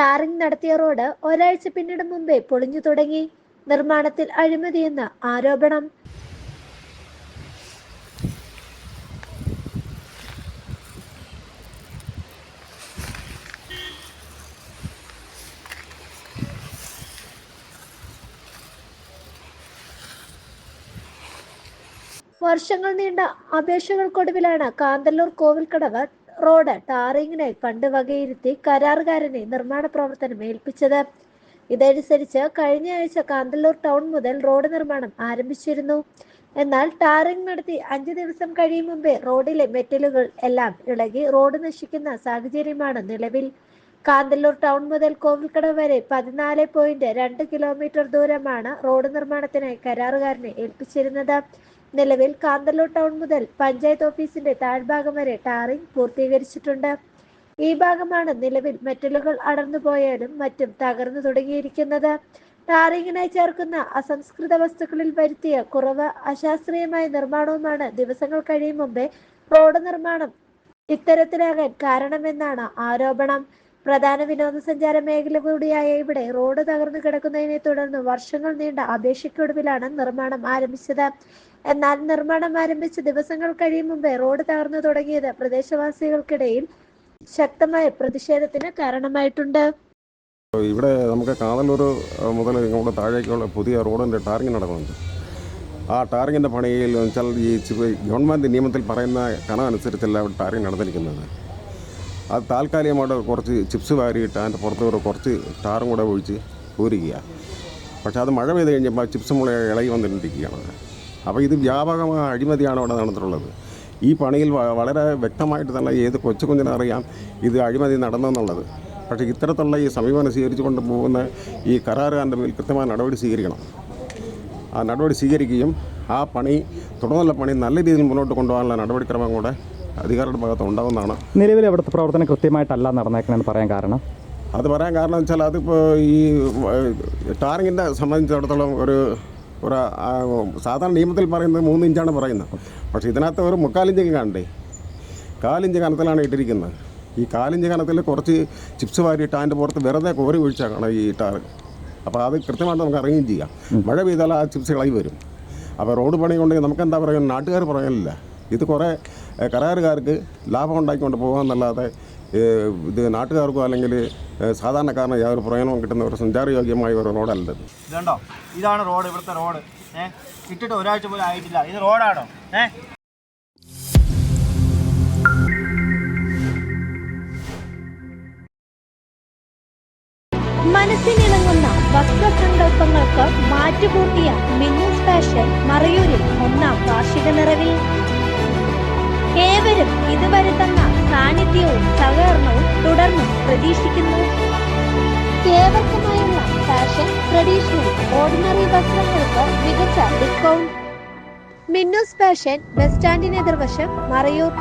Tarring നടത്തിയ road ഒരാഴ്ച പിന്നിടും മുമ്പേ പൊളിഞ്ഞു തുടങ്ങി. നിർമ്മാണത്തിൽ അഴിമതിയെന്ന് ആരോപണം. വർഷങ്ങൾ നീണ്ട അപേക്ഷകൾക്കൊടുവിലാണ് കാന്തല്ലൂർ കോവിൽക്കടവ് റോഡ് ടാറിങ്ങിനായി ഫണ്ട് വകയിരുത്തി കരാറുകാരനെ നിർമ്മാണ പ്രവർത്തനം ഏൽപ്പിച്ചത്. ഇതനുസരിച്ച് കഴിഞ്ഞ ആഴ്ച കാന്തല്ലൂർ ടൗൺ മുതൽ റോഡ് നിർമ്മാണം ആരംഭിച്ചിരുന്നു. എന്നാൽ ടാറിംഗ് നടത്തി അഞ്ചു ദിവസം കഴിയും മുമ്പേ റോഡിലെ മെറ്റലുകൾ എല്ലാം ഇളകി റോഡ് നശിക്കുന്ന സാഹചര്യമാണ് നിലവിൽ. കാന്തല്ലൂർ ടൗൺ മുതൽ കോവിൽക്കട വരെ പതിനാല് പോയിന്റ് രണ്ട് കിലോമീറ്റർ ദൂരമാണ് റോഡ് നിർമ്മാണത്തിനായി കരാറുകാരനെ ഏൽപ്പിച്ചിരുന്നത്. നിലവിൽ കാന്തല്ലൂർ ടൗൺ മുതൽ പഞ്ചായത്ത് ഓഫീസിന്റെ താഴ്ഭാഗം വരെ ടാറിംഗ് പൂർത്തീകരിച്ചിട്ടുണ്ട്. ഈ ഭാഗമാണ് നിലവിൽ മെറ്റലുകൾ അടർന്നു പോയാലും മറ്റും തകർന്നു തുടങ്ങിയിരിക്കുന്നത്. ടാറിങ്ങിനായി ചേർക്കുന്ന അസംസ്കൃത വസ്തുക്കളിൽ വരുത്തിയ കുറവ് അശാസ്ത്രീയമായ നിർമ്മാണവുമാണ് ദിവസങ്ങൾ കഴിയും മുമ്പേ റോഡ് നിർമ്മാണം ഇത്തരത്തിലാകാൻ കാരണമെന്നാണ് ആരോപണം. പ്രധാന വിനോദസഞ്ചാര മേഖല കൂടിയായ ഇവിടെ റോഡ് തകർന്നു കിടക്കുന്നതിനെ തുടർന്ന് വർഷങ്ങൾ നീണ്ട അപേക്ഷയ്ക്കൊടുവിലാണ് നിർമ്മാണം ആരംഭിച്ചത്. എന്നാൽ നിർമ്മാണം ആരംഭിച്ച ദിവസങ്ങൾ കഴിയും മുമ്പേ റോഡ് തകർന്നു തുടങ്ങിയത് പ്രദേശവാസികൾക്കിടയിൽ ശക്തമായ പ്രതിഷേധത്തിന് കാരണമായിട്ടുണ്ട്. ഇവിടെ നമുക്ക് കാതലൂർ മുതൽ ഇങ്ങോട്ട് താഴേക്കുള്ള പുതിയ റോഡിന്റെ ടാറിങ് നടക്കുന്നുണ്ട്. ആ ടാറിങ്ങിന്റെ പണിയിൽ വെച്ചാൽ ഈ ഗവൺമെന്റ് നിയമത്തിൽ പറയുന്ന കണം അനുസരിച്ചല്ല ഇവിടെ ടാറിങ് നടന്നിരിക്കുന്നത്. അത് താൽക്കാലികമായിട്ട് കുറച്ച് ചിപ്സ് വാരിയിട്ട് അതിന്റെ പുറത്ത് കൂടെ കുറച്ച് ടാറും കൂടെ ഒഴിച്ച് പൂരിക്കുക പക്ഷേ അത് മഴ പെയ്ത് കഴിഞ്ഞപ്പോൾ ചിപ്സ് മുള ഇളകി വന്നിട്ടിരിക്കുകയാണ്. അപ്പോൾ ഇത് വ്യാപകമായ അഴിമതിയാണ് അവിടെ നടന്നിട്ടുള്ളത്. ഈ പണിയിൽ വളരെ വ്യക്തമായിട്ട് തന്നെ ഏത് കൊച്ചു കുഞ്ഞിനറിയാം ഇത് അഴിമതി നടന്നെന്നുള്ളത്. പക്ഷേ ഇത്തരത്തിലുള്ള ഈ സമീപനം സ്വീകരിച്ചു കൊണ്ട് പോകുന്ന ഈ കരാറുകാരന്റെ മേൽ കൃത്യമായ നടപടി സ്വീകരിക്കണം. ആ നടപടി സ്വീകരിക്കുകയും ആ പണി തുടർന്നുള്ള പണി നല്ല രീതിയിൽ മുന്നോട്ട് കൊണ്ടുപോകാനുള്ള നടപടിക്രമം കൂടെ അധികാരികളുടെ ഭാഗത്ത് ഉണ്ടാകുന്നതാണ് നിലവിൽ അവിടുത്തെ പ്രവർത്തനം കൃത്യമായിട്ടല്ല നടന്നേക്കണമെന്ന് പറയാൻ കാരണം? അത് പറയാൻ കാരണം വെച്ചാൽ അതിപ്പോൾ ഈ ടാറിങ്ങിന്റെ സംബന്ധിച്ചിടത്തോളം ഒരു ഒരു സാധാരണ നിയമത്തിൽ പറയുന്നത് മൂന്ന് ഇഞ്ചാണ് പറയുന്നത്. പക്ഷേ ഇതിനകത്ത് ഒരു മുക്കാലിഞ്ച് കാണണ്ടേ? കാലിഞ്ച് കനത്തിലാണ് ഇട്ടിരിക്കുന്നത്. ഈ കാലിഞ്ച് കനത്തിൽ കുറച്ച് ചിപ്സ് വാരിയിട്ട് അതിന്റെ പുറത്ത് വെറുതെ കോരി ഒഴിച്ചാണ് ഈ ടാർ. അപ്പോൾ അത് കൃത്യമായിട്ട് നമുക്ക് അറിയുകയും ചെയ്യാം. മഴ പെയ്താൽ ആ ചിപ്സ് കളയി വരും. അപ്പോൾ റോഡ് പണി കൊണ്ടെങ്കിൽ നമുക്ക് എന്താ പറയുക? നാട്ടുകാർ പറയാനില്ല ഇത് കുറേ കരാറുകാർക്ക് ലാഭം ഉണ്ടാക്കിക്കൊണ്ട് പോകാമെന്നല്ലാതെ ഇത് നാട്ടുകാർക്കോ അല്ലെങ്കിൽ സാധാരണക്കാരന് യാതൊരു പ്രയോജനവും കിട്ടുന്ന ഒരു സഞ്ചാരയോഗ്യമായ ഒരു റോഡല്ലത്. ഇതുണ്ടോ? ഇതാണ് റോഡ് ഇവിടുത്തെ റോഡ്. ഏഹ് ഇട്ടിട്ട് ഒരാഴ്ച പോലും ആയിട്ടില്ല. ഇത് റോഡാണോ? ഏഹ് മനസ്സിനിണങ്ങുന്ന വസ്ത്രസങ്കല്പങ്ങൾക്ക് മാറ്റുകൂട്ടിയ മിന്നൂസ് ഫാഷൻ മറയൂരിൽ ഒന്നാം വാർഷിക നിറവിൽ. ഏവരും ഇതുവരെ തന്ന സാന്നിധ്യവും സഹകരണവും തുടർന്നും പ്രതീക്ഷിക്കുന്നു. ഏവർക്കുമായുള്ള ഫാഷൻ ട്രഡീഷണൽ ഓർഡിനറി വസ്ത്രങ്ങൾക്ക് മികച്ച ഡിസ്കൗണ്ട്. മിന്നൂസ് ഫാഷൻ ബസ് സ്റ്റാൻഡിന് എതിർവശം മറയൂർ.